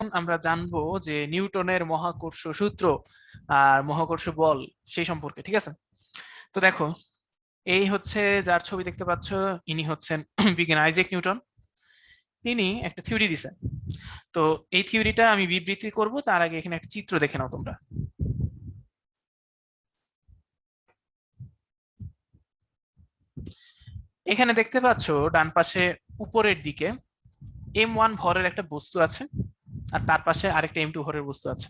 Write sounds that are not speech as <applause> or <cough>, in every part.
আমরা জানব যে নিউটনের মহাকর্ষ সূত্র আর মহাকর্ষ বল সেই সম্পর্কে, ঠিক আছে? তো দেখো, এই হচ্ছে যার ছবি দেখতে পাচ্ছ, ইনি হচ্ছেন <clears throat> বিজ্ঞান আইজেক নিউটন। তিনি একটা থিওরি দিছেন তো এই থিওরিটা আমি বিবৃতি করব, তার আগে এখানে একটা চিত্র দেখে নাও তোমরা। এখানে দেখতে পাচ্ছ, ডান পাশে উপরের দিকে এম ওয়ান ভরের একটা বস্তু আছে। আর তার পাশে আরেকটা এম টু ভরের বস্তু আছে।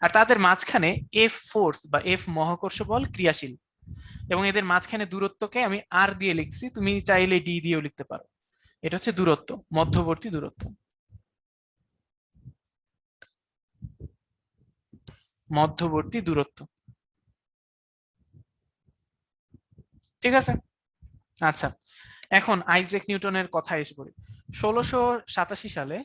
আর তাদের মাঝখানে এফ ফোর্স বা এফ মহাকর্ষ বল ক্রিয়াশীল। এবং এদের মাঝখানে দূরত্বকে আমি আর দিয়ে লিখছি, তুমি চাইলে ডি দিয়েও লিখতে পারো। এটা হচ্ছে দূরত্ব, মধ্যবর্তী দূরত্ব। মধ্যবর্তী দূরত্ব। ঠিক আছে? আচ্ছা এখন আইজেক নিউটনের কথা এসে পড়ি। ষোলোশো সাতাশি সালে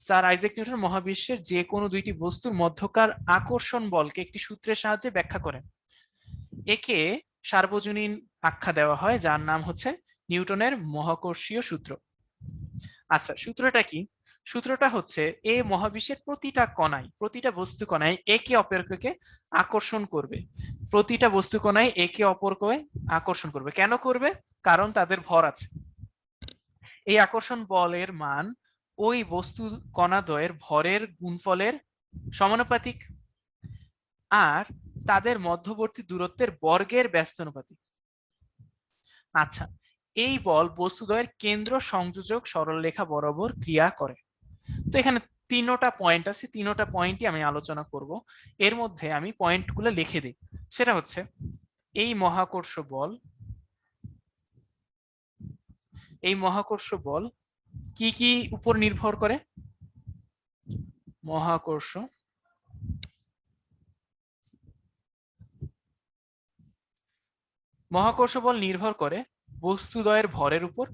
স্যার আইজেক নিউটন মহাবিশ্বের যে কোনো দুইটি বস্তুর মধ্যকার আকর্ষণ বলকে একটি সূত্রের সাহায্যে ব্যাখ্যা করেন। একে সার্বজনীন আখ্যা দেওয়া হয়, যার নাম হচ্ছে নিউটনের মহাকর্ষীয় সূত্র। আচ্ছা সূত্রটা কি? সূত্রটা হচ্ছে এ মহাবিশ্বের প্রতিটা কণায় প্রতিটা বস্তু কণায় একে অপরকে আকর্ষণ করবে। প্রতিটা বস্তু কণায় একে অপরকে আকর্ষণ করবে। কেন করবে? কারণ তাদের ভর আছে। এই আকর্ষণ বলের মান ওই বস্তু কণাদ্বয়ের ভরের গুণফলের সমানুপাতিক আর তাদের মধ্যবর্তী দূরত্বের বর্গের ব্যস্তানুপাতিক আচ্ছা এই বল বস্তুদ্বয়ের কেন্দ্র সংযোজক সরলরেখা বরাবর ক্রিয়া করে। তো এখানে তিনোটা পয়েন্ট আছে, তিনোটা পয়েন্টই আমি আলোচনা করব। এর মধ্যে আমি পয়েন্টগুলো লিখে দিই। সেটা হচ্ছে, এই মহাকর্ষ বল, এই মহাকর্ষ বল কি কি উপর নির্ভর করে? মহাকর্ষ। মহাকর্ষ বল নির্ভর করে বস্তুদ্বয়ের ভরের উপর।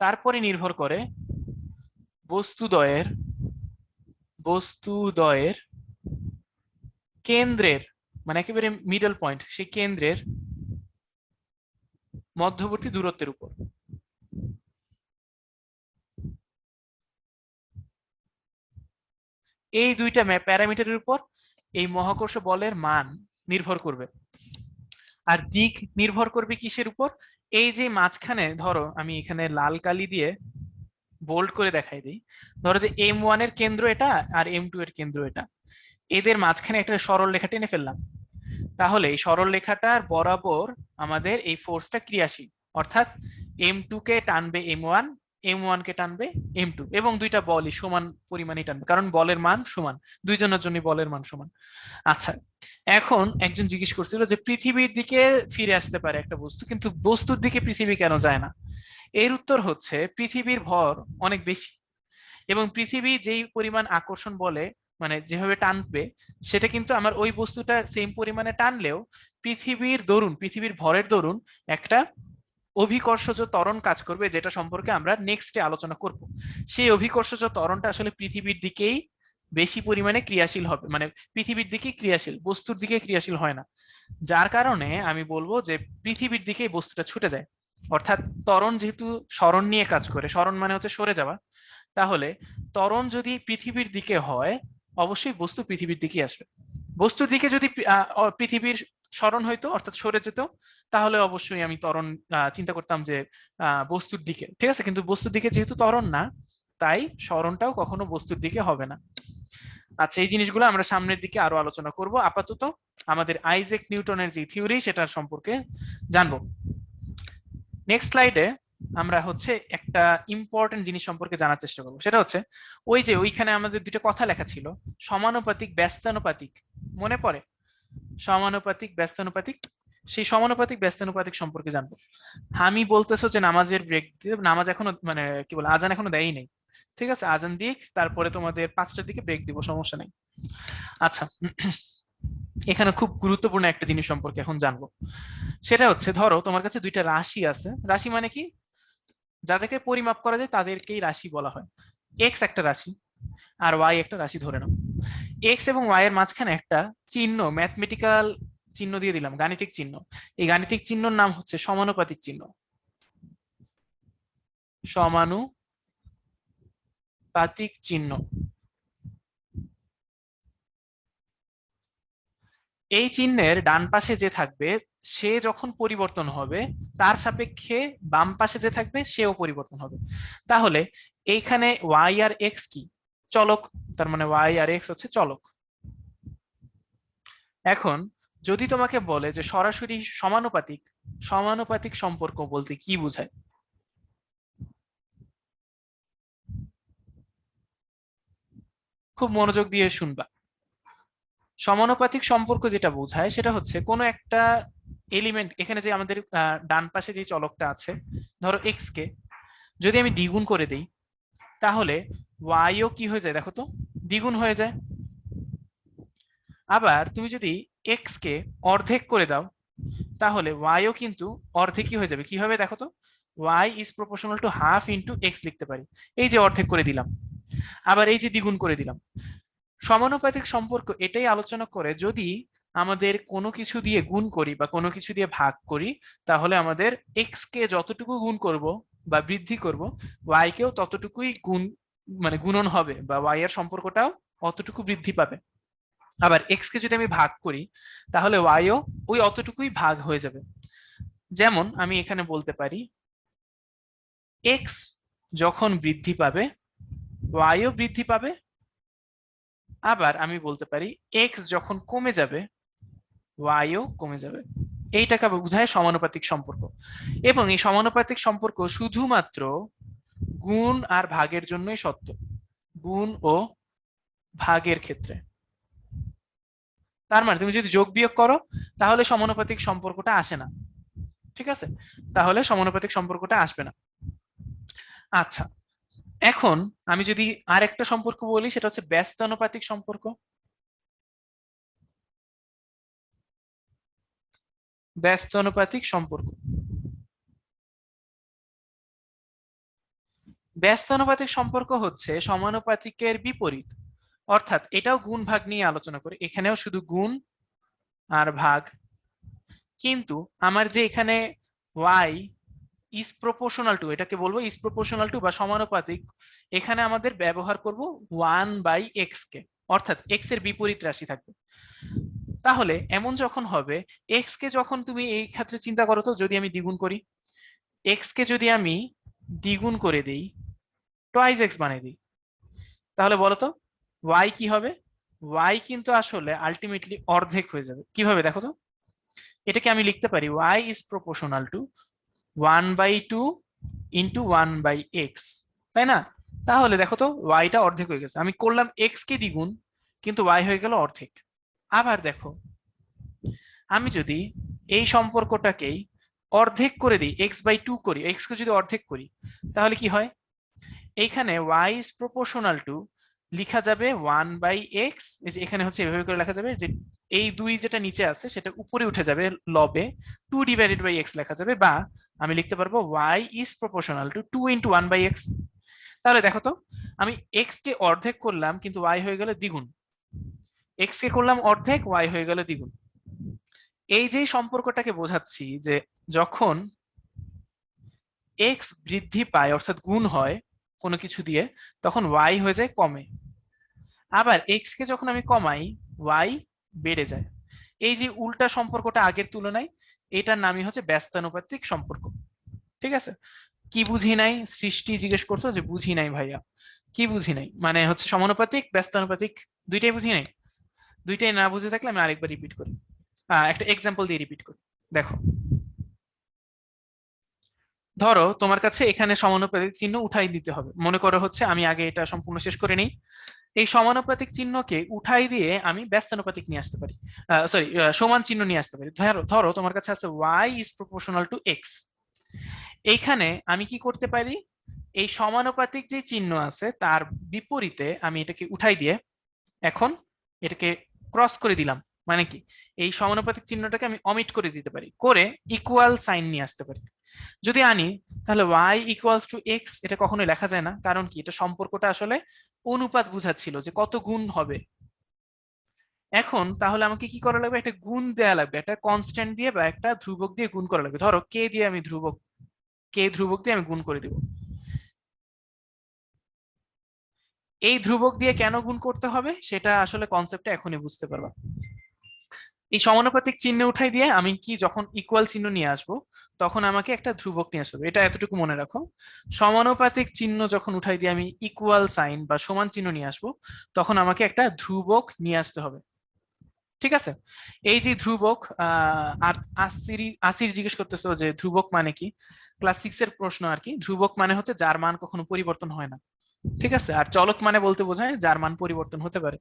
তারপরে নির্ভর করে বস্তুদ্বয়ের বস্তুদ্বয়ের কেন্দ্রের মানে একেবারে মিডল পয়েন্ট সেই কেন্দ্রের মধ্যবর্তী দূরত্বের উপর। এই দুইটা প্যারামিটারের উপর এই মহাকর্ষ বলের মান নির্ভর করবে। আর দিক নির্ভর করবে কিসের উপর? এই যে মাঝখানে, ধরো, আমি এখানে লাল কালি দিয়ে বোল্ড করে দেখাই দিই। ধরো যে এম ওয়ানের কেন্দ্র এটা আর এম টু এর কেন্দ্র এটা। এদের মাঝখানে একটা সরল রেখা টেনে ফেললাম। তাহলে এই সরল রেখাটার বরাবর আমাদের এই ফোর্সটা ক্রিয়াশীল। অর্থাৎ এম টু কে টানবে এম ওয়ান এম ওয়ান কে টানবে এম টু এবং দুইটা বলই সমান পরিমাণে টানবে, কারণ বলের মান সমান। দুইজনের জন্য বলের মান সমান। আচ্ছা এখন একজন জিজ্ঞেস করছিল যে পৃথিবীর দিকে ফিরে আসতে পারে একটা বস্তু, কিন্তু বস্তুর দিকে পৃথিবী কেন যায় না? এর উত্তর হচ্ছে পৃথিবীর ভর অনেক বেশি এবং পৃথিবী যেই পরিমাণ আকর্ষণ বলে মানে যেভাবে টানবে, সেটা কিন্তু আমার ওই বস্তুটা সেম পরিমাণে টানলেও পৃথিবীর দরুন, পৃথিবীর ভরের দরুন একটা অভিকর্ষজ ত্বরণ কাজ করবে যেটা সম্পর্কে আমরা নেক্সটে আলোচনা করব। সেই অভিকর্ষজ ত্বরণটা আসলে পৃথিবীর দিকেই বেশি পরিমাণে ক্রিয়াশীল হবে মানে পৃথিবীর দিকে ক্রিয়াশীল, বস্তুর দিকে ক্রিয়াশীল হয় না। যার কারণে আমি বলব যে পৃথিবীর দিকে বস্তুটা ছুটে যায়। অর্থাৎ ত্বরণ যেহেতু স্মরণ নিয়ে কাজ করে, স্মরণ মানে হচ্ছে সরে যাওয়া। তাহলে ত্বরণ যদি পৃথিবীর দিকে হয় অবশ্যই বস্তু পৃথিবীর দিকে আসবে। বস্তুর দিকে যদি পৃথিবীর স্মরণ হইতো, অর্থাৎ সরে যেত, তাহলে অবশ্যই আমি ত্বরণ চিন্তা করতাম যে বস্তুর দিকে। ঠিক আছে? কিন্তু বস্তুর দিকে যেহেতু ত্বরণ না, তাই স্মরণটাও কখনো বস্তুর দিকে হবে না। আচ্ছা এই জিনিসগুলো আমরা সামনের দিকে আরও আলোচনা করব। আপাতত আমাদের আইজেক নিউটনের যে থিওরি, সেটার সম্পর্কে জানব। নেক্সট স্লাইডে আমরা হচ্ছে একটা ইম্পর্টেন্ট জিনিস সম্পর্কে জানার চেষ্টা করব। সেটা হচ্ছে, ওই যে ওইখানে আমাদের দুটো কথা লেখা ছিল, সমানুপাতিক, ব্যস্তানুপাতিক। মনে পড়ে? সমানুপাতিক, ব্যস্তানুপাতিক? সেই সমানুপাতিক, ব্যস্তানুপাতিক সম্পর্কে জানব। আমি বলতেছো যে নামাজের ব্রেক নামাজ এখনও মানে কি বলে, আজান এখনও দেয়ই নেই। ঠিক আছে? আজান দিক তারপরে তোমাদের পাঁচটার দিকে ব্রেক দিব, সমস্যা নেই। আচ্ছা এখানে খুব গুরুত্বপূর্ণ একটা জিনিস সম্পর্কে এখন জানব। সেটা হচ্ছে, ধরো তোমার কাছে দুইটা রাশি আছে। রাশি মানে কি? যাদেরকে পরিমাপ করা যায় তাদেরকেই রাশি বলা হয়। এক্স একটা রাশি আর ওয়াই একটা রাশি ধরে নাও। এক্স এবং ওয়াই এর মাঝখানে একটা চিহ্ন ম্যাথমেটিক্যাল চিহ্ন দিয়ে দিলাম, গাণিতিক চিহ্ন। এই গাণিতিক চিহ্নর নাম হচ্ছে সমানুপাতিক চিহ্ন। সমানুপাতিক চিহ্ন। এই চিহ্নের ডান পাশে যে থাকবে সে যখন পরিবর্তন হবে, তার সাপেক্ষে বাম পাশে যে থাকবে, সেও পরিবর্তন হবে। তাহলে এইখানে ওয়াই আর এক্স কি? চলক, তার মানে ওয়াই আর এক্স হচ্ছে চলক। এখন যদি তোমাকে বলে যে সরাসরি সমানুপাতিক সমানুপাতিক সম্পর্ক বলতে কি বোঝায়? খুব মনোযোগ দিয়ে শুনবা। সমানুপাতিক সম্পর্ক যেটা বোঝায়, সেটা হচ্ছে কোনো একটা এলিমেন্ট এখানে যে আমাদের ডান পাশে যে চলকটা আছে, ধরো এক্স কে, যদি আমি দ্বিগুণ করে দেই, তাহলে ওয়াইও কি হয়ে যায় দেখো তো? দ্বিগুণ হয়ে যায়। আবার তুমি যদি এক্স কে অর্ধেক করে দাও, তাহলে ওয়াইও কিন্তু অর্ধেকই হয়ে যাবে। কীভাবে দেখো তো? Y is proportional to half into X লিখতে পারি। এই যে অর্ধেক করে দিলাম। আবার এই যে দ্বিগুণ করে দিলাম। সমানুপাতিক সম্পর্ক এটাই আলোচনা করে যদি আমাদের কোনো কিছু দিয়ে গুণ করি বা কোনো কিছু দিয়ে ভাগ করি, তাহলে আমাদের এক্স কে যতটুকু গুণ করব বা বৃদ্ধি করব ওয়াই কেও ততটুকুই গুণ মানে গুণন হবে বা ওয়াই এর সম্পর্কটাও অতটুকু বৃদ্ধি পাবে। আবার এক্স কে যদি আমি ভাগ করি, তাহলে ওয়াইও ওই অতটুকুই ভাগ হয়ে যাবে। যেমন আমি এখানে বলতে পারি এক্স যখন বৃদ্ধি পাবে ওয়াইও বৃদ্ধি পাবে। আবার আমি বলতে পারি এক্স যখন কমে যাবে ওয়াইও কমে যাবে। এইটাকে বোঝায় সমানুপাতিক সম্পর্ক। এবং এই সমানুপাতিক সম্পর্ক শুধুমাত্র গুণ আর ভাগের জন্যই সত্য। গুণ ও ভাগের ক্ষেত্রে। তার মানে তুমি যদি যোগ বিয়োগ করো, তাহলে সমানুপাতিক সম্পর্কটা আসে না। ঠিক আছে? তাহলে সমানুপাতিক সম্পর্কটা আসবে না। আচ্ছা এখন আমি যদি আরেকটা সম্পর্ক বলি, সেটা হচ্ছে ব্যস্তানুপাতিক সম্পর্ক। ব্যস্তানুপাতিক সম্পর্ক। ব্যস্ত অনুপাতিক সম্পর্ক হচ্ছে সমানুপাতিকের বিপরীত। অর্থাৎ এটাও গুণ ভাগ নিয়ে আলোচনা করে। এখানেও শুধু গুণ আর ভাগ। কিন্তু আমার যে এখানে ওয়াই ইজ প্রপোর্শনাল টু এটাকে বলব ইজ প্রপোর্শনাল টু বা সমানুপাতিক, এখানে আমাদের ব্যবহার করব ওয়ান বাই এক্স কে। অর্থাৎ এক্সের বিপরীত রাশি থাকবে। তাহলে এমন যখন হবে এক্স কে যখন তুমি এই ক্ষেত্রে চিন্তা করো তো, যদি আমি দ্বিগুণ করি এক্স কে যদি আমি দ্বিগুণ করে দিই টয়েস এক্স বানিয়ে দিই, তাহলে বলো তো ওয়াই কি হবে? ওয়াই কিন্তু আসলে আলটিমেটলি অর্ধেক হয়ে যাবে। কীভাবে? দেখো তো, এটাকে আমি লিখতে পারি Y is proportional to one by two into one by X তাই না? তাহলে দেখো তো ওয়াইটা অর্ধেক হয়ে গেছে। আমি করলাম এক্স কে দ্বিগুণ, কিন্তু ওয়াই হয়ে গেল অর্ধেক। আবার দেখো, আমি যদি এই সম্পর্কটাকেই অর্ধেক করে দিই এক্স বাই টু করি এক্স কে যদি অর্ধেক করি, তাহলে কি হয়? এইখানে ওয়াই ইজ প্রপোর্শনাল টু লিখা যাবে ওয়ান বাই এক্স এখানে হচ্ছে এভাবে করে লেখা যাবে যে এই দুই যেটা নিচে আছে সেটা উপরে উঠে যাবে লবে টু ডিভাইডেড বাই এক্স লেখা যাবে, বা আমি লিখতে পারব Y is proportional to two into one by X তাহলে দেখো তো, আমি এক্স কে অর্ধেক করলাম, কিন্তু ওয়াই হয়ে গেল দ্বিগুণ। এক্স কে করলাম অর্ধেক ওয়াই হয়ে গেল দ্বিগুণ। এই যে সম্পর্কটাকে বোঝাচ্ছি যে যখন এক্স বৃদ্ধি পায়, অর্থাৎ গুণ হয় কোনো কিছু দিয়ে, তখন ওয়াই হয়ে যায় কমে। আবার এক্স কে যখন আমি কমাই ওয়াই বেড়ে যায়। এই যে উল্টা সম্পর্কটা আগের তুলনায়, এটার নামই হচ্ছে ব্যস্তানুপাতিক সম্পর্ক। ঠিক আছে? কি বুঝি নাই? সৃষ্টি জিজ্ঞেস করছ যে বুঝি নাই ভাইয়া। কি বুঝি নাই? মানে হচ্ছে সমানুপাতিক, ব্যস্তানুপাতিক, দুইটাই বুঝি নাই? দুইটাই না বুঝে থাকলে আমি আরেকবার রিপিট করি। একটা এক্সাম্পল দিয়ে রিপিট করি। দেখো। ধরো, তোমার কাছে এখানে সমানুপাতিক চিহ্ন উঠাই দিতে হবে। মনে করো হচ্ছে আমি আগে এটা সম্পূর্ণ শেষ করে নিই। এই সমানুপাতিক চিহ্নকে উঠাই দিয়ে আমি ব্যস্তানুপাতিক নিয়ে আসতে পারি। সরি সমান চিহ্ন নিয়ে আসতে পারি। ধরো ধরো তোমার কাছে আছে Y is proportional to X এইখানে আমি কি করতে পারি? এই সমানুপাতিক যে চিহ্ন আছে, তার বিপরীতে আমি এটাকে উঠাই দিয়ে এখন এটাকে ক্রস করে দিলাম। মানে কি? এই সমানুপাতিক চিহ্নটাকে আমি অমিট করে দিতে পারি। করে ইকুয়াল সাইন নিয়ে আসতে পারি। যদি আনি, তাহলে ওয়াই ইকুয়ালস টু এক্স এটা কখনোই লেখা যায় না। কারণ কি? এটা সম্পর্কটা আসলে অনুপাত বুঝাচ্ছিল যে কত গুণ হবে। এখন তাহলে আমাকে কি করা লাগবে? একটা গুণ দেয়া লাগবে। একটা কনস্ট্যান্ট দিয়ে বা একটা ধ্রুবক দিয়ে গুণ করা লাগবে। ধরো কে দিয়ে আমি ধ্রুবক কে ধ্রুবক দিয়ে আমি গুণ করে দিব। এই ধ্রুবক দিয়ে কেন গুণ করতে হবে? সেটা আসলে কনসেপ্টটা এখনই বুঝতে পারবা। এই সমানুপাতিক চিহ্ন উঠাই দিয়ে আমি কি যখন ইকুয়াল চিহ্ন নিয়ে আসব, তখন আমাকে একটা ধ্রুবক নিয়ে আসতে হবে। এটা এতটুকু মনে রাখো। সমানুপাতিক চিহ্ন যখন উঠাই দিয়ে আমি ইকুয়াল সাইন বা সমান চিহ্ন নিয়ে আসব, তখন আমাকে একটা ধ্রুবক নিয়ে আসতে হবে। ঠিক আছে? এই যে ধ্রুবক আসির জিজ্ঞেস করতেছো যে ধ্রুবক মানে কি? ক্লাস সিক্স এর প্রশ্ন আর কি। ধ্রুবক মানে হচ্ছে যার মান কখনো পরিবর্তন হয় না। ঠিক আছে? আর চলক মানে বলতে বোঝায় যার মান পরিবর্তন হতে পারে।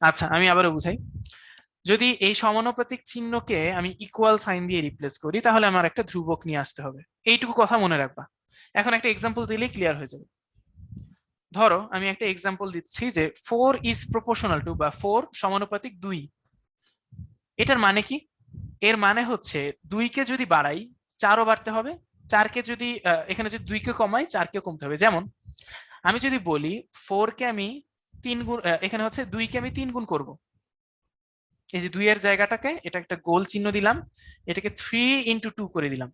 আচ্ছা আমি আবারও বুঝাই। যদি এই সমানুপাতিক চিহ্নকে আমি ইকুয়াল সাইন দিয়ে রিপ্লেস করি, তাহলে আমার একটা ধ্রুবক নিয়ে আসতে হবে। এইটুকু কথা মনে রাখবা। এখন একটা এক্সাম্পল দিলেই ক্লিয়ার হয়ে যাবে। ধরো, আমি একটা এক্সাম্পল দিচ্ছি যে ফোর ইজ প্রপোর্শনাল টু বা ফোর সমানুপাতিক দুই। এটার মানে কি? এর মানে হচ্ছে দুইকে যদি বাড়াই, চারও বাড়তে হবে। চারকে যদি এখানে যদি দুইকে কমাই চারকে কমতে হবে। যেমন আমি যদি বলি ফোর কে আমি তিন গুণ এখানে হচ্ছে দুইকে আমি তিন গুণ করব। এই যে দুইয়ের জায়গাটাকে, এটা একটা গোল চিহ্ন দিলাম, এটাকে থ্রি ইন্টু টু করে দিলাম,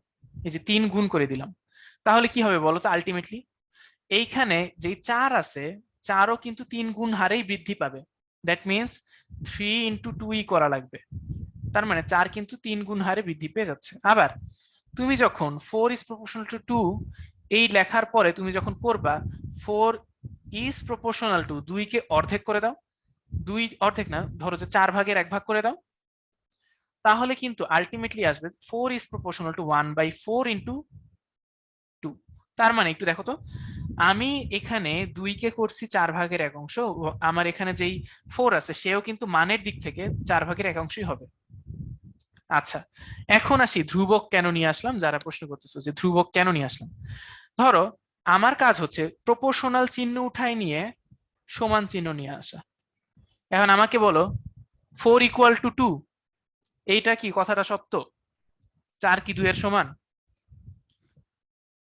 এই যে তিন গুণ করে দিলাম। তাহলে কি হবে বলো তো আলটিমেটলি এইখানে যে চার আছে, চারও কিন্তু তিন গুণ হারেই বৃদ্ধি পাবে। দ্যাট মিনস থ্রি ইন্টু টুই করা লাগবে। তার মানে চার কিন্তু তিন গুণ হারে বৃদ্ধি পেয়ে যাচ্ছে। আবার তুমি যখন four is proportional to two এই লেখার পরে তুমি যখন করবা ফোর ইজ প্রপোর্শনাল টু দুইকে অর্ধেক করে দাও। দুই অর্ধেক না, ধরো যে চার ভাগের এক ভাগ করে দাও। তাহলে কিন্তু আলটিমেটলি আসবে four is proportional to one by four into two তার মানে একটু দেখো তো, আমি এখানে দুইকে করছি চার ভাগের এক অংশ আমার এখানে যেই ফোর আছে, সেও কিন্তু মানের দিক থেকে চার ভাগের এক অংশই হবে। আচ্ছা এখন আসি ধ্রুবক কেন নিয়ে আসলাম? যারা প্রশ্ন করতেছো যে ধ্রুবক কেন নিয়ে আসলাম? ধরো, আমার কাজ হচ্ছে প্রপোর্শনাল চিহ্ন উঠায় নিয়ে সমান চিহ্ন নিয়ে আসা। এখন আমাকে বলো ফোর ইকুয়াল টু টু এইটা কি কথাটা সত্য? চার কি দুইয়ের সমান?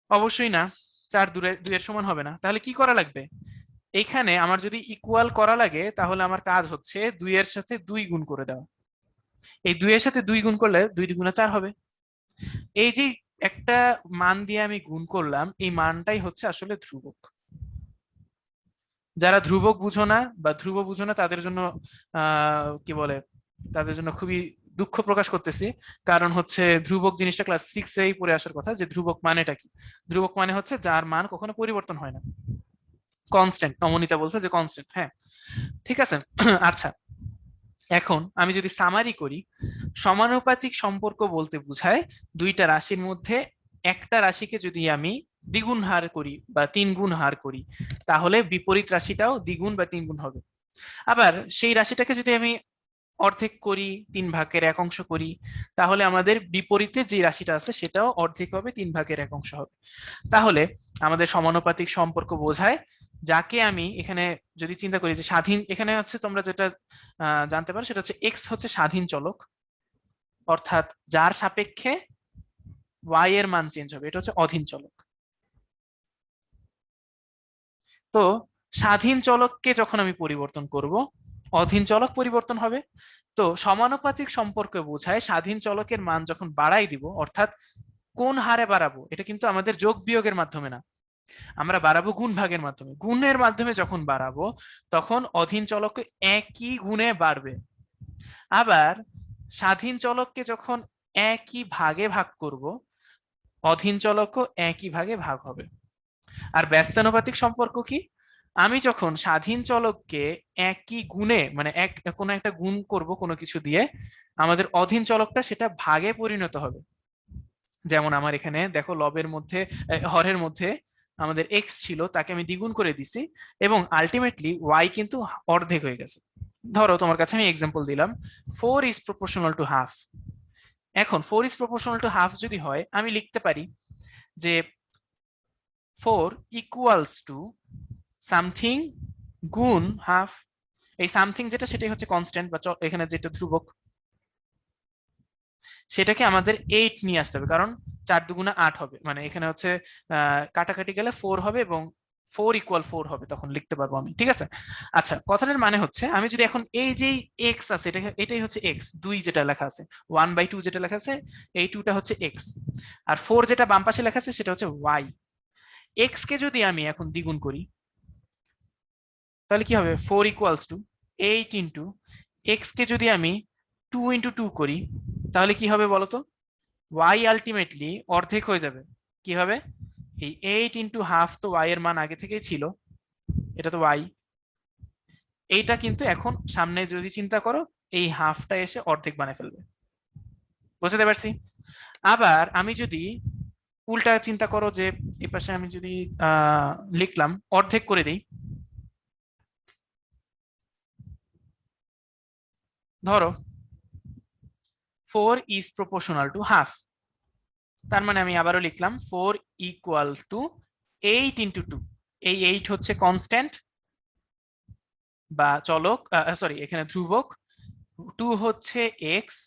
অবশ্যই না, চার দূরে, দুইয়ের সমান হবে না। তাহলে কি করা লাগবে? এখানে আমার যদি ইকুয়াল করা লাগে, তাহলে আমার কাজ হচ্ছে দুইয়ের সাথে দুই গুণ করে দেওয়া। এই দুইয়ের সাথে দুই গুণ করলে দুই দুগুণে চার হবে। এই যে একটা মান দিয়ে আমি গুণ করলাম, এই মানটাই হচ্ছে আসলে ধ্রুবক। যারা ধ্রুবক বুঝো না বা ধ্রুব বুঝো না, তাদের জন্য কি বলে, তাদের জন্য খুবই দুঃখ প্রকাশ করতেছি। কারণ হচ্ছে ধ্রুবক জিনিসটা ক্লাস সিক্স এই পড়ে আসার কথা যে ধ্রুবক মানেটা কি? ধ্রুবক মানে হচ্ছে যার মান কখনো পরিবর্তন হয় না। কনস্ট্যান্ট নমনিতা বলছে যে কনস্ট্যান্ট হ্যাঁ। ঠিক আছে? আচ্ছা এখন আমি যদি সামারি করি, সমানুপাতিক সম্পর্ক বলতে বোঝায় দুইটা রাশির মধ্যে একটা রাশিকে যদি আমি দ্বিগুণ হার করি বা তিন গুণ হার করি, তাহলে বিপরীত রাশিটাও দ্বিগুণ বা তিন গুণ হবে। আবার সেই রাশিটাকে যদি আমি অর্ধেক করি, তিন ভাগের এক অংশ করি, তাহলে আমাদের বিপরীতে যে রাশিটা আছে সেটাও অর্ধেক হবে, তিন ভাগের এক অংশ হবে। তাহলে আমাদের সমানুপাতিক সম্পর্ক বোঝায় যাকে আমি এখানে যদি চিন্তা করি যে স্বাধীন, এখানে হচ্ছে তোমরা যেটা জানতে পারো সেটা হচ্ছে এক্স হচ্ছে স্বাধীন চলক। অর্থাৎ যার সাপেক্ষে ওয়াই এর মান চেঞ্জ হবে, এটা হচ্ছে অধীন চলক। তো স্বাধীন চলককে যখন আমি পরিবর্তন করব, অধীন চলক পরিবর্তন হবে। তো সমানুপাতিক সম্পর্ক বোঝায় স্বাধীন চলকের মান যখন বাড়াই দিব, অর্থাৎ কোন হারে বাড়াবো, এটা কিন্তু আমাদের যোগ বিয়োগের মাধ্যমে না। আমরা বাড়াবো গুণ ভাগের মাধ্যমে। গুণের মাধ্যমে যখন বাড়াবো, তখন অধীন চলক একই গুণে বাড়বে। আবার স্বাধীন চলককে যখন একই ভাগে ভাগ করব, অধীন চলকও একই ভাগে ভাগ হবে। আর ব্যস্তানুপাতিক সম্পর্ক কি? আমি যখন স্বাধীন চলককে একই গুণে মানে এক, কোনো একটা গুণ করব কোনো কিছু দিয়ে, আমাদের অধীন চলকটা সেটা ভাগে পরিণত হবে। যেমন আমার এখানে দেখো লবের মধ্যে হরের মধ্যে আমাদের এক্স ছিল, তাকে আমি দ্বিগুণ করে দিছি এবং আলটিমেটলি ওয়াই কিন্তু অর্ধেক হয়ে গেছে। ধরো, তোমার কাছে আমি এক্সাম্পল দিলাম four is proportional to half এখন four is proportional to half যদি হয়, আমি লিখতে পারি যে ফোর ইকুয়ালস টু সামথিং গুণ হাফ এই সামথিং যেটা, সেটাই হচ্ছে কনস্ট্যান্ট বা এখানে যেটা ধ্রুবক। সেটাকে আমাদের এইট নিয়ে আসতে হবে, কারণ চার দুগুণা আট হবে। মানে এখানে হচ্ছে কাটাকাটি গেলে ফোর হবে এবং ফোর ইকুয়াল ফোর হবে তখন লিখতে পারব আমি, ঠিক আছে? আচ্ছা কথাটার মানে হচ্ছে, আমি যদি এখন এই যে এক্স আছে এটা এটাই হচ্ছে এক্স দুই যেটা লেখা আছে ওয়ান বাই টু যেটা লেখা আছে, এই টুটা হচ্ছে এক্স আর ফোর যেটা বাম পাশে লেখা আছে, সেটা হচ্ছে ওয়াই এক্স কে যদি আমি এখন দ্বিগুণ করি, তাহলে কি হবে? Four equals to eight into X কে যদি আমি টু ইন্টু টু করি, তাহলে কি হবে বলতো? ওয়াই আলটিমেটলি অর্ধেক হয়ে যাবে। কি হবে এই এইট ইন্টু হাফ তো ওয়াই এর মান আগে থেকেই ছিল, এটা তো ওয়াই এইটা কিন্তু এখন সামনে যদি চিন্তা করো, এই হাফটা এসে অর্ধেক বানিয়ে ফেলবে। বুঝতে পারছি? আবার আমি যদি উল্টা চিন্তা করো যে, এই পাশে আমি যদি লিখলাম, অর্ধেক করে দিই। ধরো four is proportional to half. তার মানে আমি আবারও লিখলাম four equal to eight into two. এই এইট হচ্ছে কনস্ট্যান্ট বা চলক সরি এখানে ধ্রুবক। টু হচ্ছে এক্স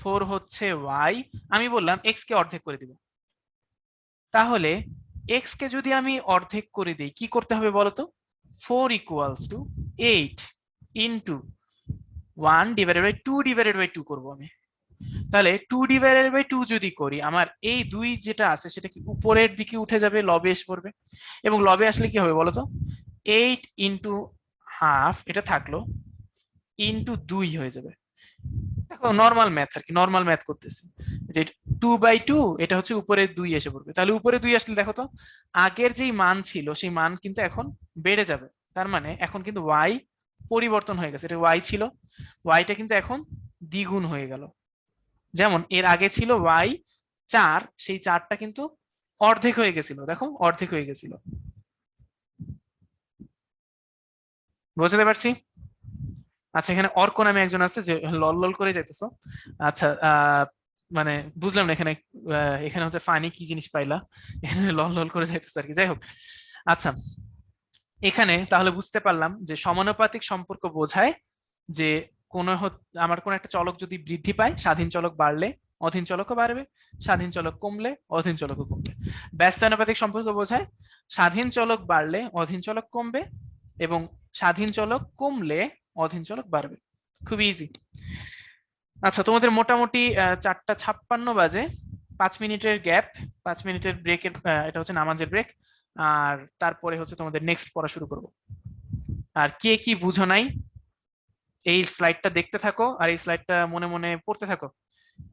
ফোর হচ্ছে ওয়াই আমি বললাম এক্স কে অর্ধেক করে দিব। তাহলে এক্স কে যদি আমি অর্ধেক করে দিই, কি করতে হবে বলতো four equals to eight into one divided by two divided by two করব আমি। তাহলে টু ডিভাইডেড বাই টু যদি করি, আমার এই দুই যেটা আছে সেটা কি উপরের দিকে উঠে যাবে লবে এসে পড়বে? এবং লবে আসলে কি হবে বলতো এইট ইন্টু হাফ এটা থাকল ইন্টু দুই হয়ে যাবে। দেখো নর্মাল ম্যাথ আর কি নর্মাল ম্যাথ করতেছি। যে টু বাই টু এটা হচ্ছে উপরে দুই এসে পড়বে। তাহলে উপরে দুই আসলে দেখো তো, আগের যেই মান ছিল, সেই মান কিন্তু এখন বেড়ে যাবে। তার মানে এখন কিন্তু ওয়াই পরিবর্তন হয়ে গেছে। এটা ওয়াই ছিল ওয়াইটা কিন্তু এখন দ্বিগুণ হয়ে গেল। যেমন এর আগে ছিল ওয়াই চার, সেই চারটা কিন্তু অর্ধেক হয়ে গেছিল। দেখো, অর্ধেক হয়ে গেছিল। বুঝতে পারছি? আচ্ছা এখানে অর্ক নামে একজন আছে যে লল লল করে যাইতেছো। আচ্ছা মানে বুঝলাম না এখানে এখানে হচ্ছে ফানি কি জিনিস পাইলা? এখানে লল লল করে যাইতেছে আর কি। যাই হোক আচ্ছা এখানে তাহলে বুঝতে পারলাম যে সমানুপাতিক সম্পর্ক বোঝায় যে কোন আমার কোন একটা চলক যদি বৃদ্ধি পায়, স্বাধীন চলক বাড়লে অধীন চলকও বাড়বে, স্বাধীন চলক কমলে অধীন চলকও কমবে। ব্যস্ত ব্যস্তানুপাতিক সম্পর্ক বোঝায়, স্বাধীন চলক বাড়লে অধীন চলক কমবে এবং স্বাধীন চলক কমলে অধীন চলক বাড়বে। খুবই ইজি আচ্ছা তোমাদের মোটামুটি চারটা ছাপ্পান্ন বাজে, পাঁচ মিনিটের গ্যাপ পাঁচ মিনিটের ব্রেকের এটা হচ্ছে নামাজের ব্রেক আর তারপরে হচ্ছে তোমাদের নেক্সট পড়া শুরু করব। আর কে কি বুঝো নাই এই স্লাইডটা দেখতে থাকো আর এই স্লাইডটা মনে মনে পড়তে থাকো।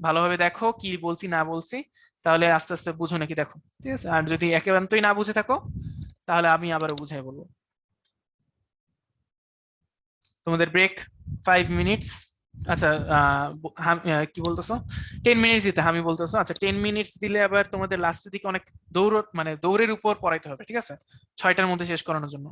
ভালোভাবে দেখো কি বলছি, না বলছি, তাহলে আস্তে আস্তে বুঝো নাকি দেখো। ঠিক আছে? আর যদি একেবারেই না বুঝে থাকো, তাহলে আমি আবারও বুঝাই বলব। তোমাদের ব্রেক ফাইভ মিনিটস আচ্ছা কি বলতেছো? টেন মিনিটস দিতে আমি বলতেছো। আচ্ছা টেন মিনিটস দিলে আবার তোমাদের লাস্টের দিকে অনেক দৌড় মানে দৌড়ের উপর পড়াইতে হবে, ঠিক আছে? ছয়টার মধ্যে শেষ করানোর জন্য।